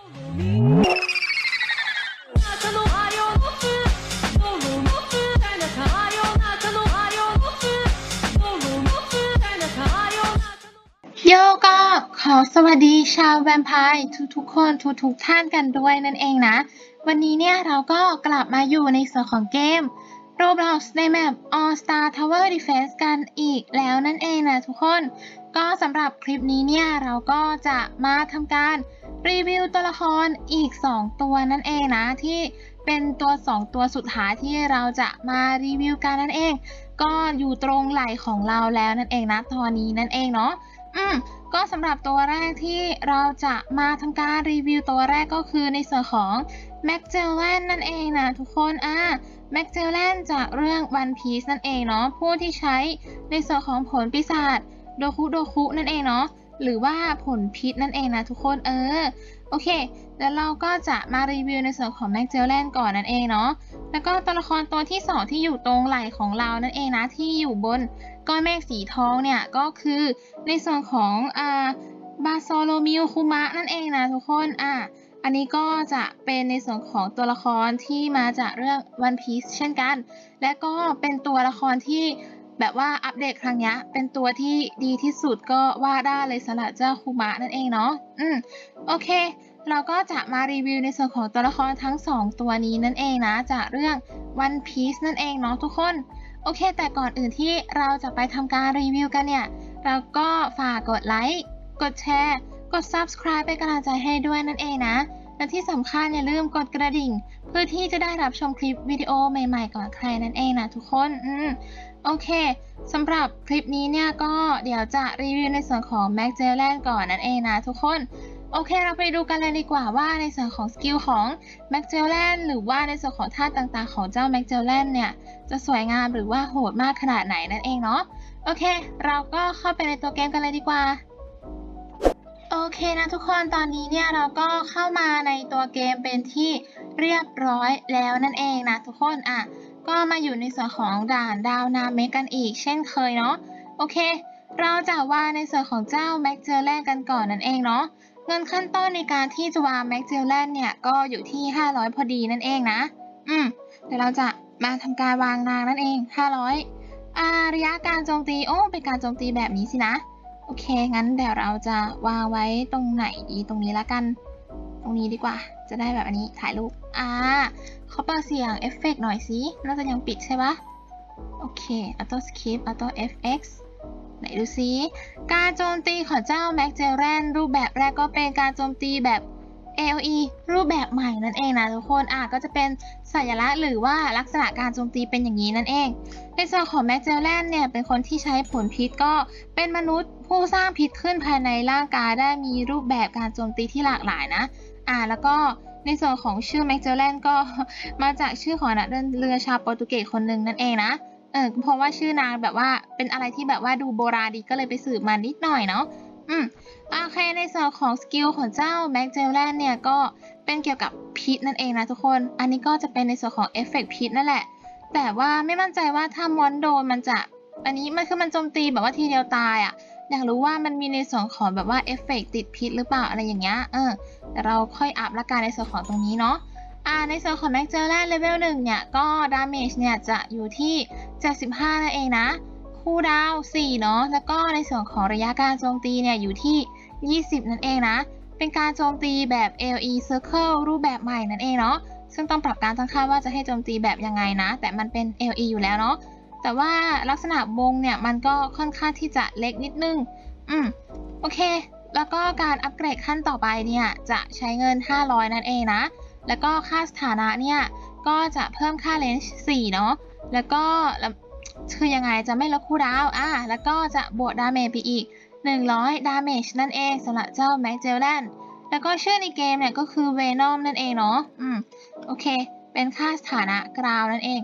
โยก็ขอสวัสดีชาวแวมไพร์ทุกๆคนทุกๆท่านกันด้วยนั่นเองนะ วันนี้เนี่ยเราก็กลับมาอยู่ในส่วนของเกม Roblox ในแมป All Star Tower Defense กันอีกแล้วนั่นเองนะทุกคน ก็สำหรับคลิปนี้เนี่ยเราก็จะมาทำการ รีวิวตัวละครอีก 2 ตัวนั่นเองนะ ที่เป็นตัว 2 ตัวสุดท้ายที่เราจะมารีวิวกันนั่นเอง ก็อยู่ตรงไหลของเราแล้วนั่นเองนะตอนนี้นั่นเองเนาะอืมก็สำหรับตัวแรกที่เราจะมาทำการรีวิวตัวแรกก็คือในส่วนของ m a g เจลแลนนั่นเองนะทุกคนอ่า m a g เจลแลนจากเรื่อง One Piece นั่นเองเนาะผู้ที่ใช้ในส่วนของผลปีศาจโดคุโดคุนั่นเองเนาะ หรือว่าผลพิษนั่นเองนะทุกคนเออโอเคแล้วเราก็จะมารีวิวในส่วนของ m a g เจลแลนก่อนนั่นเองเนาะแล้วก็ตัวละครตัวที่สองที่อยู่ตรงไหล่ของเรานั่นเองนะที่อยู่บนก้อนเมฆสีทองเนี่ยก็คือในส่วนของอ่าบาโซโลมิโอคุมะนั่นเองนะทุกคนอ่าอันนี้ก็จะเป็นในส่วนของตัวละครที่มาจากเรื่อง One Piece เช่นกัน และก็เป็นตัวละครที่ แบบว่าอัปเดตครั้งนี้เป็นตัวที่ดีที่สุดก็ว่าได้เลยสำหรับเจ้าคุมะนั่นเองเนาะอืมโอเค เราก็จะมารีวิวในส่วนของตัวละครทั้ง 2 ตัวนี้นั่นเองนะจากเรื่อง One Piece นั่นเองเนาะทุกคน โอเค แต่ก่อนอื่นที่เราจะไปทำการรีวิวกันเนี่ย เราก็ฝากกดไลค์กดแชร์ กด subscribe เป็นกำลังใจให้ด้วยนั่นเองนะ และที่สำคัญอย่าลืมกดกระดิ่ง เพื่อที่จะได้รับชมคลิปวิดีโอใหม่ๆก่อนใครนั่นเองนะทุกคนอืมโอเคสำหรับคลิปนี้เนี่ยก็เดี๋ยวจะรีวิวในส่วนของ Mac j e l a n ก่อนนั่นเองนะทุกคนโอเคเราไปดูกันเลยดีกว่าว่าในส่วนของสกิลของ m a c j e l a n หรือว่าในส่วนของท่าต่างๆของเจ้า Mac j e l a n เนี่ยจะสวยงามหรือว่าโหดมากขนาดไหนนั่นเองเนาะโอเค เราก็เข้าไปในตัวเกมกันเลยดีกว่า เคนะทุกคนตอนนี้เนี่ยเราก็เข้ามาในตัวเกมเป็นที่เรียบร้อยแล้วนั่นเองนะทุกคนอะก็มาอยู่ในส่วนของด่านดาวนาเมกกันอีก เช่นเคยเนาะโอเค เราจะว่าในส่วนของเจ้าแม็กเจลแลนกันก่อนนั่นเองเนาะเงินขั้นต้นในการที่จะวางแม็กเจลแลนเนี่ยก็อยู่ที่ 500 พอดีนั่นเองนะ อืมเดี๋ยวเราจะมาทำการวางนางนั่นเอง 500อาระยะการโจมตีโอ้เป็นการโจมตีแบบนี้สินะ โอเค งั้นเดี๋ยวเราจะวางไว้ตรงไหนดีตรงนี้ละกัน ตรงนี้ดีกว่า จะได้แบบอันนี้ถ่ายรูป อ่าเขาเปิดเสียงเอฟเฟกต์หน่อยสิน่าจะยังปิดใช่ปะโอเค auto skip auto fx ไหนดูซิ การโจมตีของเจ้าแม็กเจลแรนรูปแบบแรกก็เป็นการโจมตีแบบ AOE รูปแบบใหม่นั่นเองนะทุกคนอะก็จะเป็นสัญลักษณ์หรือว่าลักษณะการโจมตีเป็นอย่างนี้นั่นเอง ในส่วนของแมกเจลแลนเนี่ยเป็นคนที่ใช้ผลพิษก็เป็นมนุษย์ผู้สร้างพิษขึ้นภายในร่างกายได้มีรูปแบบการโจมตีที่หลากหลายนะ อ่าแล้วก็ในส่วนของชื่อแมกเจลแลนก็มาจากชื่อของนักเดินเรือชาวโปรตุเกสคนหนึ่งนั่นเองนะเออเพราะว่าชื่อนางแบบว่าเป็นอะไรที่แบบว่าดูโบราณดีก็เลยไปสืบมานิดหน่อยเนาะอืม โอเคในส่วนของสกิลของเจ้าแม็กเจลแลนเนี่ยก็เป็นเกี่ยวกับพิษนั่นเองนะทุกคน อันนี้ก็จะเป็นในส่วนของเอฟเฟกต์พิษนั่นแหละ แต่ว่าไม่มั่นใจว่าถ้ามอนโดนมันจะ อันนี้มันคือมันโจมตีแบบว่าทีเดียวตายอะ่ะ อยากรู้ว่ามันมีในส่วนของแบบว่าเอฟเฟกต์ติดพิษหรือเปล่าอะไรอย่างเงี้ย เออแต่เราค่อยอัพละกันในส่วนของตรงนี้เนาะ อ่า ในส่วนของแม็กเจลแลนเลเวลหนึ่งเนี่ยก็ดาเมจเนี่ยจะอยู่ที่ 75นั่นเองนะ คูลดาว4เนาะ แล้วก็ในส่วนของระยะการโจมตีเนี่ยอยู่ที่ 20 นั่นเองนะ เป็นการโจมตีแบบ LE Circle รูปแบบใหม่นั่นเองเนาะ ซึ่งต้องปรับการตั้งค่าว่าจะให้โจมตีแบบยังไงนะ แต่มันเป็น LE อยู่แล้วเนาะ แต่ว่าลักษณะวงเนี่ยมันก็ค่อนข้างที่จะเล็กนิดนึง อืม โอเค แล้วก็การอัปเกรดขั้นต่อไปเนี่ยจะใช้เงิน 500 นั่นเองนะ แล้วก็ค่าสถานะเนี่ยก็จะเพิ่มค่าเลนส์4เนาะ แล้วก็คือยังไงจะไม่ลดคูลดาวอะแล้วก็จะบวกดาเมจไปอีก 100 ดาเมจนั่นเองสำหรับเจ้าแม็กเจลแลนแล้วก็ชื่อในเกมเนี่ยก็คือเวนอมนั่นเองเนาะอืมโอเค เป็นค่าสถานะกราวนั่นเอง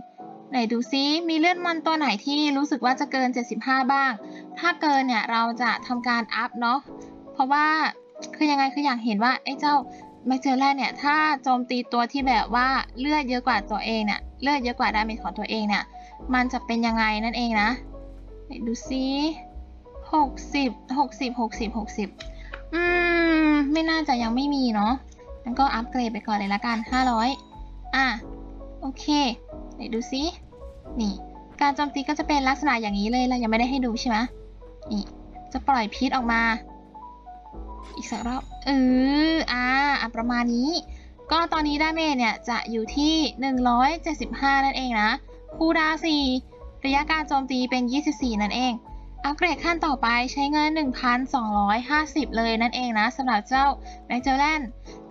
ไหนดูซิมีเลือดมอนตัวไหนที่รู้สึกว่าจะเกิน 75 บ้าง ถ้าเกินเนี่ยเราจะทำการอัพเนาะเพราะว่าคือยังไงคืออยากเห็นว่าไอ้เจ้าแมกเจอแลนเนี่ยถ้าโจมตีตัวที่แบบว่าเลือดเยอะกว่าตัวเองเนี่ยเลือดเยอะกว่าดาเมจของตัวเองเนี่ยมันจะเป็นยังไงนั่นเองนะไหนดูซิ หกสิบหกสิบหกสิบหกสิบอืม ไม่น่าจะยังไม่มีเนาะงั้นก็อัปเกรดไปก่อนเลยละกัน500อะ โอเคไหนดูซิ นี่ การโจมตีก็จะเป็นลักษณะอย่างนี้เลยเรายังไม่ได้ให้ดูใช่ไหมนี่ จะปล่อยพิษออกมา อีกสักรอบเอออ่าประมาณนี้ ก็ตอนนี้ดาเมจเนี่ย จะอยู่ที่ 175 นั่นเองนะ คูดาวน์4ระยะการโจมตีเป็น 24 นั่นเอง อัปเกรดขั้นต่อไปใช้เงิน 1,250 เลยนั่นเองนะสำหรับเจ้าแมกเจลแลน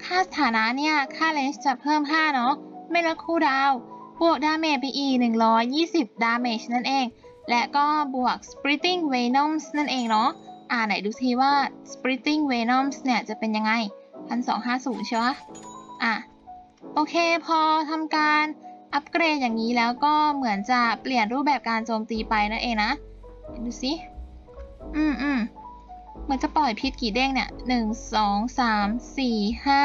ค่าสถานะเนี่ย ค่าเลนส์จะเพิ่ม 5 เนาะ ไม่ลดคูลดาว บวกดาเมจไปอีก 120 ดาเมจนั่นเอง และก็บวก Splitting Venoms นั่นเองเนาะ อ่าไหนดูซิว่า Splitting Venoms เนี่ย จะเป็นยังไง 1250 ใช่ไหมอะ โอเคพอทำการอัปเกรดอย่างนี้แล้วก็เหมือนจะเปลี่ยนรูปแบบการโจมตีไปนั่นเองนะ ดูสิ อืมอืมเหมือนจะปล่อยพิษกี่เด้งเนี่ยหนึ่งสองสามสี่ห้า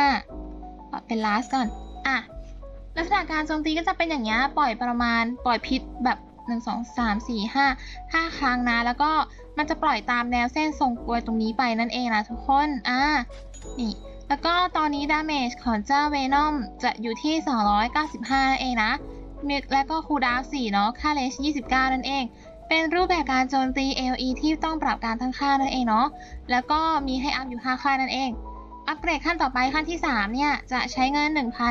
เป็น last ก่อน อะ ลักษณะการโจมตีก็จะเป็นอย่างเงี้ย ปล่อยประมาณ ปล่อยพิษแบบหนึ่งสองสามสี่ห้าห้าครั้งนะ แล้วก็มันจะปล่อยตามแนวเส้นทรงกลวยตรงนี้ไปนั่นเองนะทุกคน อ่านี่ แล้วก็ตอนนี้ดาเมจของเจ้าเวนอมจะอยู่ที่ 295นั่นเองนะ และก็คูดาว4เนาะ ค่าเลช29 นั่นเอง เป็นรูปแบบการโจมตี LE ที่ต้องปรับการทั้งค่านั่นเองเนาะ แล้วก็มีให้อัพอยู่ 5 ค่านั่นเอง อัปเกรดขั้นต่อไปขั้นที่ 3 เนี่ย จะใช้เงิน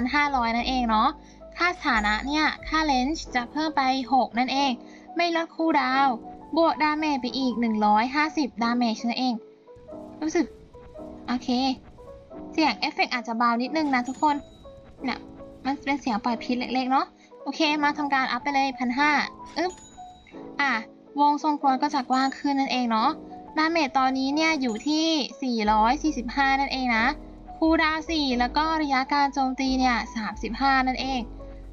1,500 นั่นเองเนาะ ค่าสถานะเนี่ย ค่าเลนส์จะเพิ่มไป 6 นั่นเอง ไม่ลดคูลดาว บวกดาเมจไปอีก 150 ดาเมจนั่นเอง รู้สึก โอเค เสียงเอฟเฟกต์อาจจะเบานิดนึงนะทุกคนเนี่ยมันเป็นเสียงปล่อยพิษเล็กๆเนาะ โอเค มาทำการอัพไปเลยพันห้าอึ๊บ อะ วงทรงกลวยก็จะกว้างขึ้นนั่นเองเนาะดาเมจตอนนี้เนี่ยอยู่ที่ 445 นั่นเองนะ คูดาว 4 แล้วก็ระยะการโจมตีเนี่ย 35 นั่นเอง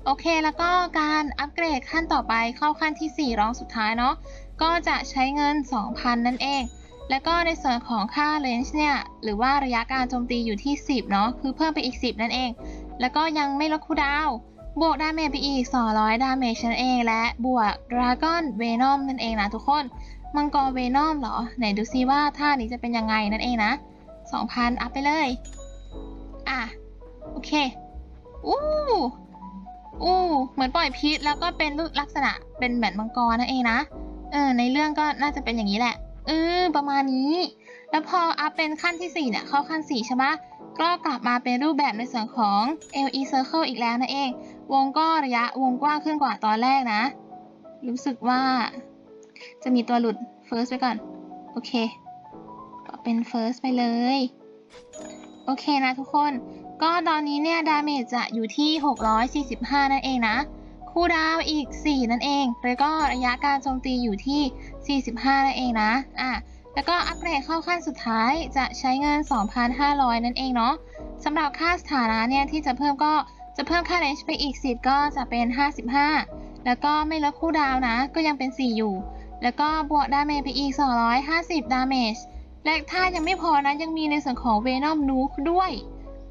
โอเค แล้วก็การอัปเกรดขั้นต่อไปเข้าขั้นที่ 4 รองสุดท้ายเนาะ ก็จะใช้เงิน 2,000 นั่นเอง แล้วก็ในส่วนของค่าเลนส์เนี่ย หรือว่าระยะการโจมตีอยู่ที่ 10 เนาะ คือเพิ่มไปอีก 10 นั่นเอง แล้วก็ยังไม่ลดคูดาว บวกดาเมจไปอีก 200 ดาเมจนั่นเอง และบวกดราก้อนเวนอมนั่นเองนะทุกคน มังกรเวนอมเหรอ ไหนดูซิว่าท่านี้จะเป็นยังไงนั่นเองนะ 2,000 อัพไปเลย อะ โอเค อู้อู้เหมือนปล่อยพิษแล้วก็เป็นลักษณะเป็นเหมือนมังกรนั่นเองนะ เออ ในเรื่องก็น่าจะเป็นอย่างนี้แหละ เออ ประมาณนี้ แล้วพออัพเป็นขั้นที่4เนี่ยเข้าขั้น4ใช่ไหม ก็กลับมาเป็นรูปแบบในส่วนของ LE Circle อีกแล้วนั่นเอง วงก็ระยะวงกว้างขึ้นกว่าตอนแรกนะ รู้สึกว่า จะมีตัวหลุด first ไปก่อน โอเค ก็เป็น first ไปเลย โอเคนะทุกคน ก็ตอนนี้เนี่ยดาเมจจะอยู่ที่ 645 นั่นเองนะคูลดาวอีก 4 นั่นเอง แล้วก็ระยะการโจมตีอยู่ที่ 45 นั่นเองนะ อะ แล้วก็อัปเกรดเข้าขั้นสุดท้ายจะใช้เงิน 2,500 นั่นเองเนาะสำหรับค่าสถานะเนี่ยที่จะเพิ่มก็จะเพิ่มค่าเลนจ์ไปอีก 10 ก็จะเป็น 55 แล้วก็ไม่ลดคูลดาวนะ ก็ยังเป็น 4 อยู่ แล้วก็บวกดาเมจไปอีก 250 ดาเมจและถ้ายังไม่พอนะยังมีในส่วนของ Venom Nuke ด้วย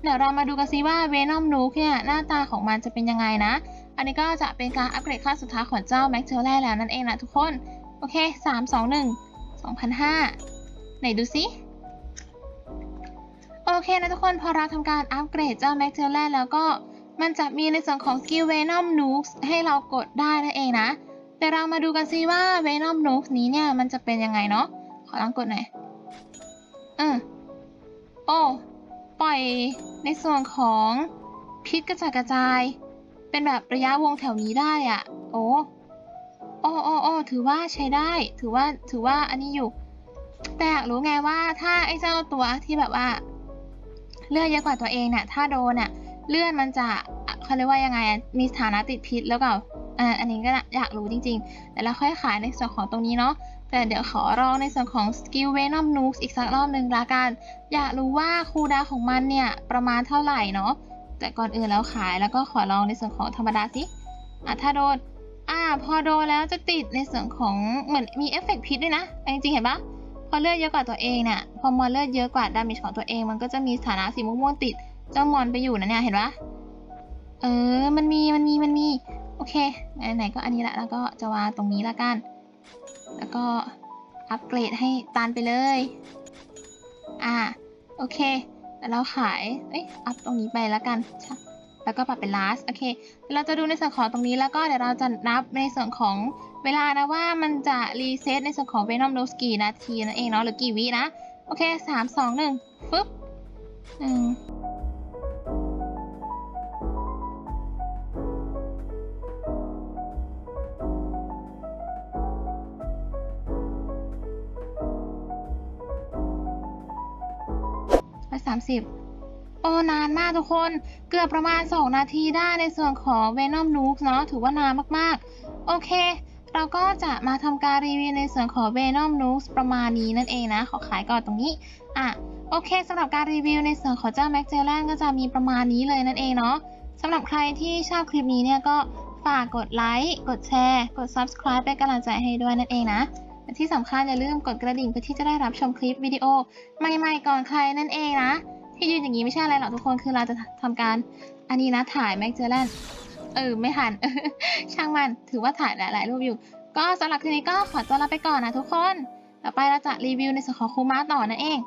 เดี๋ยวเรามาดูกันซิว่า Venom Nuke เนี่ยหน้าตาของมันจะเป็นยังไงนะ อันนี้ก็จะเป็นการอัปเกรดขั้นสุดท้ายของเจ้า Max t e r แล้วนั่นเองนะทุกคน โอเค 3 2 1 2,005 ไหนดูซิโอเคนะทุกคนพอเราทำการอัปเกรดเจ้า Max t e r แล้วก็มันจะมีในส่วนของ Skill Venom Nuke ให้เรากดได้นั่นเองนะ แต่เรามาดูกันซิว่า Venom Nuke นี้เนี่ยมันจะเป็นยังไงเนาะขอลองกดหน่อยอืมโอ้ปล่อยในส่วนของพิษกระจายกระจาย เป็นแบบระยะวงแถวนี้ได้อะโอ้โอ้โอ้โอ้ ถือว่าใช้ได้ ถือว่าถือว่าอันนี้อยู่ แต่อยากรู้ไงว่าถ้าไอ้เจ้าตัวที่แบบว่าเลือดเยอะกว่าตัวเองเนี่ยถ้าโดนอะเลือดมันจะเขาเรียกว่ายังไงมีสถานะติดพิษแล้วก็อ่าอันนี้ก็อยากรู้จริงๆ แต่เราค่อยขายในส่วนของตรงนี้เนาะแต่เดี๋ยวขอลองในส่วนของ Skill Venom Nukes อีกสักรอบหนึ่งละกัน อยากรู้ว่าคูดาของมันเนี่ยประมาณเท่าไหร่เนาะแต่ก่อนอื่นแล้วขายแล้วก็ขอลองในส่วนของธรรมดาสิอะถ้าโดน อ่า พอโดนแล้วจะติดในส่วนของเหมือนมีเอฟเฟกต์พิษด้วยนะจริงๆเห็นปะพอเลือดเยอะกว่าตัวเองเนี่ยพอมอนเลือดเยอะกว่าดาเมจของตัวเองมันก็จะมีสถานะสีม่วงๆติดเจ้ามอนไปอยู่นะเนี่ยเห็นปะเออ มันมีมันมีมันมี โอเคไหนๆก็อันนี้ละแล้วก็จะวางตรงนี้ละกัน แล้วก็อัปเกรดให้ตันไปเลย อ่า โอเค แล้วเราขาย เอ้ย อัพตรงนี้ไปล้วกันใช่ แล้วก็ปรับเป็น last โอเค เราจะดูในส่วนของตรงนี้แล้วก็เดี๋ยวเราจะนับในส่วนของเวลานะว่ามันจะรีเซ็ตในส่วนของ Venom Dose กี่นาทีนั่นเองเนาะหรือกี่วินะ โอเคสามสองหนึ่งฟึบหนึ่งร้อยสามสิบ อ้นานมากทุกคน เกือบประมาณ 2 นาทีได้ในส่วนของ Venom Nuke เนาะถือว่านานมากๆ โอเค เราก็จะมาทำการรีวิวในส่วนของ Venom Nuke ประมาณนี้นั่นเองนะ ขอขายก่อนตรงนี้ อะ โอเคสำหรับการรีวิวในส่วนของเจ้าแม็กเจล n ก็จะมีประมาณนี้เลยนั่นเองเนาะสำหรับใครที่ชอบคลิปนี้เนี่ยก็ฝากกดไลค์ กดแชร์ กด subscribe เป็นกำลังใจให้ด้วยนั่นเองนะและที่สำคัญอย่าลืมกดกระดิ่งเพื่อที่จะได้รับชมคลิปวิดีโอใหม่ๆก่อนใครนั่นเองนะ ที่ยืนอย่างนี้ไม่ใช่อะไรหรอกทุกคนคือเราจะทำการอันนี้นะถ่ายแม็กเจอแลนเออไม่ทันช่างมันถือว่าถ่ายหลายๆรูปอยู่ ก็สำหรับคลิปนี้ก็ขอตัวลาไปก่อนนะทุกคน ต่อไปเราจะรีวิวในส่วนของคูมาต่อนั่นเอง